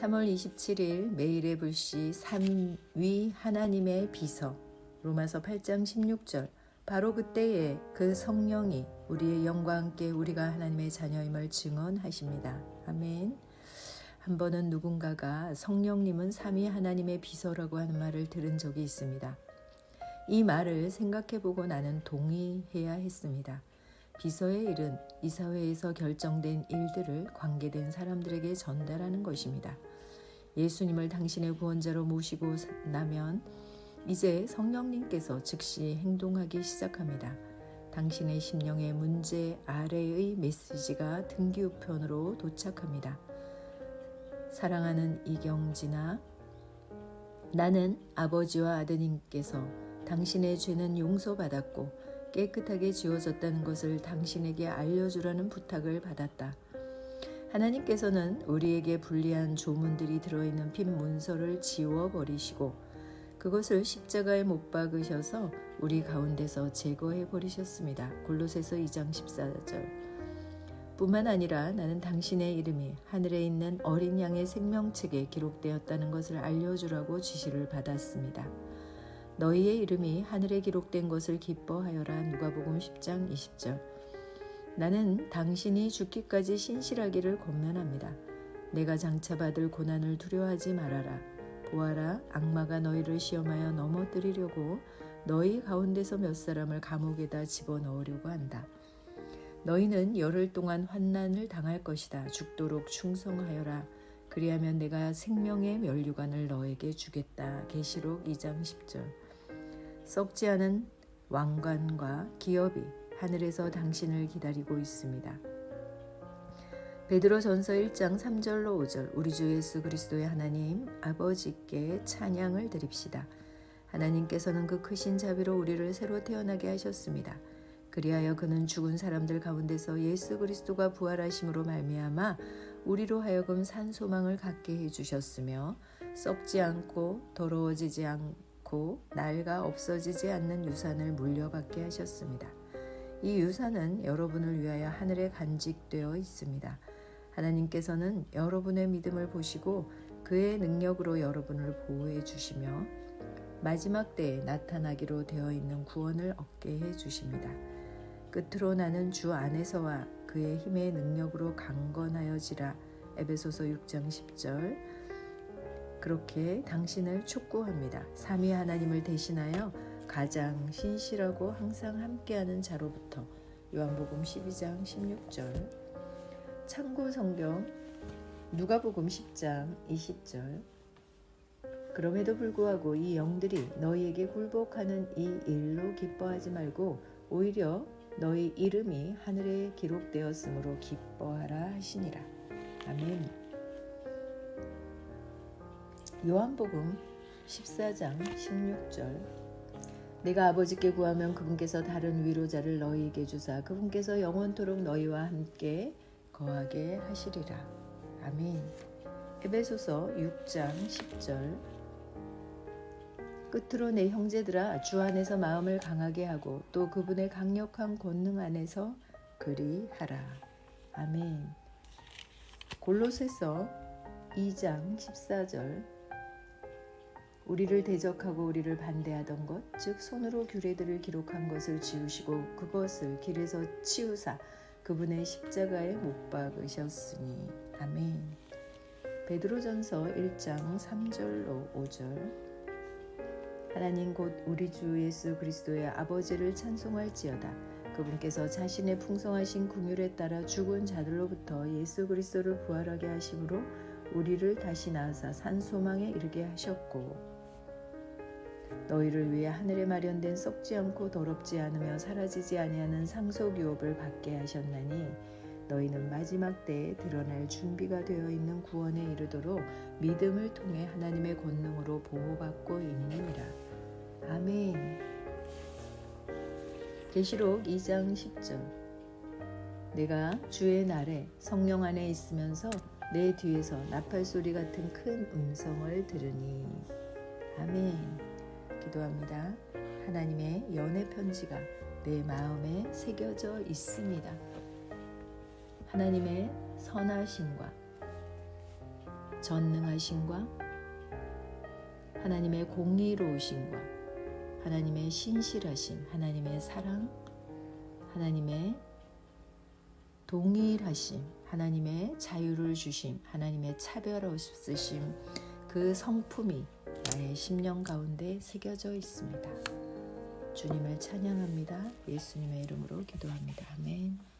3월 27일 매일의 불시 3위 하나님의 비서 로마서 8장 16절 바로 그때에 그 성령이 우리의 영과 함께 우리가 하나님의 자녀임을 증언하십니다. 아멘. 한 번은 누군가가 성령님은 삼위 하나님의 비서라고 하는 말을 들은 적이 있습니다. 이 말을 생각해 보고 나는 동의해야 했습니다. 비서의 일은 이사회에서 결정된 일들을 관계된 사람들에게 전달하는 것입니다. 예수님을 당신의 구원자로 모시고 나면 이제 성령님께서 즉시 행동하기 시작합니다. 당신의 심령의 문제 아래의 메시지가 등기우편으로 도착합니다. 사랑하는 이경진아, 나는 아버지와 아드님께서 당신의 죄는 용서받았고 깨끗하게 지워졌다는 것을 당신에게 알려주라는 부탁을 받았다. 하나님께서는 우리에게 불리한 조문들이 들어있는 빈 문서를 지워버리시고 그것을 십자가에 못 박으셔서 우리 가운데서 제거해 버리셨습니다. 골로새서 2장 14절. 뿐만 아니라 나는 당신의 이름이 하늘에 있는 어린 양의 생명책에 기록되었다는 것을 알려주라고 지시를 받았습니다. 너희의 이름이 하늘에 기록된 것을 기뻐하여라 누가복음 10장 20절. 나는 당신이 죽기까지 신실하기를 권면합니다. 내가 장차 받을 고난을 두려워하지 말아라. 보아라 악마가 너희를 시험하여 넘어뜨리려고 너희 가운데서 몇 사람을 감옥에다 집어넣으려고 한다. 너희는 열흘 동안 환난을 당할 것이다. 죽도록 충성하여라. 그리하면 내가 생명의 면류관을 너에게 주겠다. 계시록 2장 10절. 썩지 않은 왕관과 기업이 하늘에서 당신을 기다리고 있습니다. 베드로 전서 1장 3절로 5절 우리 주 예수 그리스도의 하나님 아버지께 찬양을 드립시다. 하나님께서는 그 크신 자비로 우리를 새로 태어나게 하셨습니다. 그리하여 그는 죽은 사람들 가운데서 예수 그리스도가 부활하심으로 말미암아 우리로 하여금 산 소망을 갖게 해 주셨으며 썩지 않고 더러워지지 않고 낡아 없어지지 않는 유산을 물려받게 하셨습니다. 이 유산은 여러분을 위하여 하늘에 간직되어 있습니다. 하나님께서는 여러분의 믿음을 보시고 그의 능력으로 여러분을 보호해 주시며 마지막 때에 나타나기로 되어 있는 구원을 얻게 해 주십니다. 끝으로 나는 주 안에서와 그의 힘의 능력으로 강건하여지라 에베소서 6장 10절 그렇게 당신을 촉구합니다. 삼위 하나님을 대신하여 가장 신실하고 항상 함께하는 자로부터 요한복음 12장 16절 참고 성경 누가복음 10장 20절 그럼에도 불구하고 이 영들이 너희에게 굴복하는 이 일로 기뻐하지 말고 오히려 너희 이름이 하늘에 기록되었으므로 기뻐하라 하시니라. 아멘. 요한복음 14장 16절 내가 아버지께 구하면 그분께서 다른 위로자를 너희에게 주사 그분께서 영원토록 너희와 함께 거하게 하시리라. 아멘. 에베소서 6장 10절 끝으로 내 형제들아 주 안에서 마음을 강하게 하고 또 그분의 강력한 권능 안에서 그리하라. 아멘. 골로새서 2장 14절 우리를 대적하고 우리를 반대하던 것, 즉 손으로 규례들을 기록한 것을 지우시고 그것을 길에서 치우사 그분의 십자가에 못 박으셨으니. 아멘. 베드로전서 1장 3절로 5절. 하나님 곧 우리 주 예수 그리스도의 아버지를 찬송할지어다. 그분께서 자신의 풍성하신 궁율에 따라 죽은 자들로부터 예수 그리스도를 부활하게 하심으로 우리를 다시 낳으사 산 소망에 이르게 하셨고 너희를 위해 하늘에 마련된 썩지 않고 더럽지 않으며 사라지지 아니하는 상속 유업을 받게 하셨나니 너희는 마지막 때에 드러날 준비가 되어 있는 구원에 이르도록 믿음을 통해 하나님의 권능으로 보호받고 있느니라. 아멘. 계시록 2장 10절 내가 주의 날에 성령 안에 있으면서 내 뒤에서 나팔 소리 같은 큰 음성을 들으니 아멘. 기도합니다. 하나님의 연애 편지가 내 마음에 새겨져 있습니다. 하나님의 선하심과 전능하심과 하나님의 공의로우심과 하나님의 신실하심, 하나님의 사랑, 하나님의 동일하심, 하나님의 자유를 주심, 하나님의 차별 없으심, 그 성품이 나의 심령 가운데 새겨져 있습니다. 주님을 찬양합니다. 예수님의 이름으로 기도합니다. 아멘.